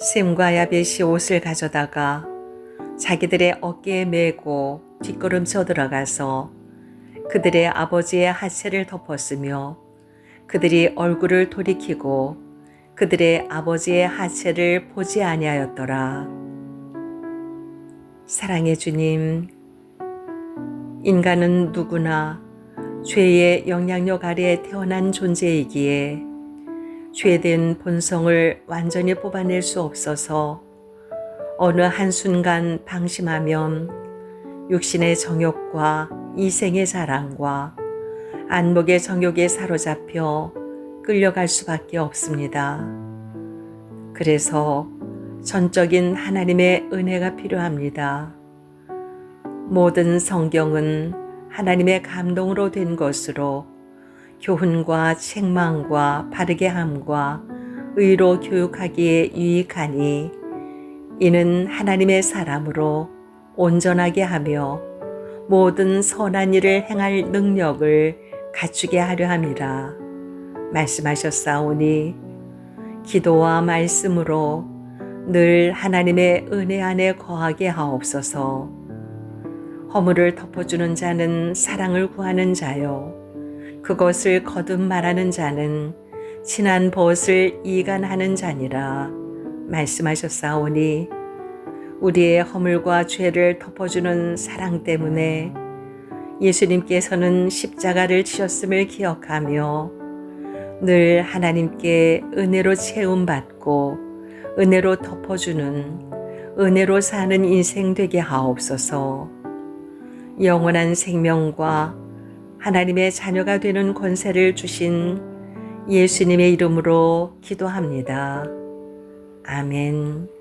샘과 야벳이 옷을 가져다가 자기들의 어깨에 메고 뒷걸음쳐 들어가서 그들의 아버지의 하체를 덮었으며 그들이 얼굴을 돌이키고 그들의 아버지의 하체를 보지 아니하였더라. 사랑의 주님, 인간은 누구나 죄의 영향력 아래 태어난 존재이기에 죄된 본성을 완전히 뽑아낼 수 없어서 어느 한순간 방심하면 육신의 정욕과 이생의 자랑과 안목의 정욕에 사로잡혀 끌려갈 수밖에 없습니다. 그래서 전적인 하나님의 은혜가 필요합니다. 모든 성경은 하나님의 감동으로 된 것으로 교훈과 책망과 바르게 함과 의로 교육하기에 유익하니 이는 하나님의 사람으로 온전하게 하며 모든 선한 일을 행할 능력을 갖추게 하려 함이라 말씀하셨사오니 기도와 말씀으로 늘 하나님의 은혜 안에 거하게 하옵소서. 허물을 덮어주는 자는 사랑을 구하는 자요 그것을 거듭 말하는 자는 친한 벗을 이간하는 자니라 말씀하셨사오니 우리의 허물과 죄를 덮어주는 사랑 때문에 예수님께서는 십자가를 지셨음을 기억하며 늘 하나님께 은혜로 채움받고 은혜로 덮어주는 은혜로 사는 인생 되게 하옵소서. 영원한 생명과 하나님의 자녀가 되는 권세를 주신 예수님의 이름으로 기도합니다. 아멘.